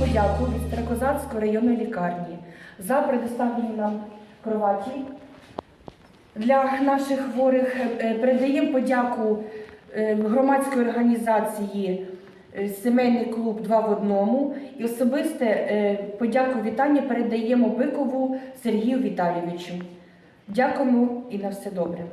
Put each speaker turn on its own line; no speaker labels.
Подяку від Старокозацької районної лікарні за предоставлені нам кроваті для наших хворих. Е, передаємо подяку е, громадської організації е, Сімейний клуб два в одному і особисте подяку вітання передаємо Бикову Сергію Віталійовичу. Дякуємо і на все добре.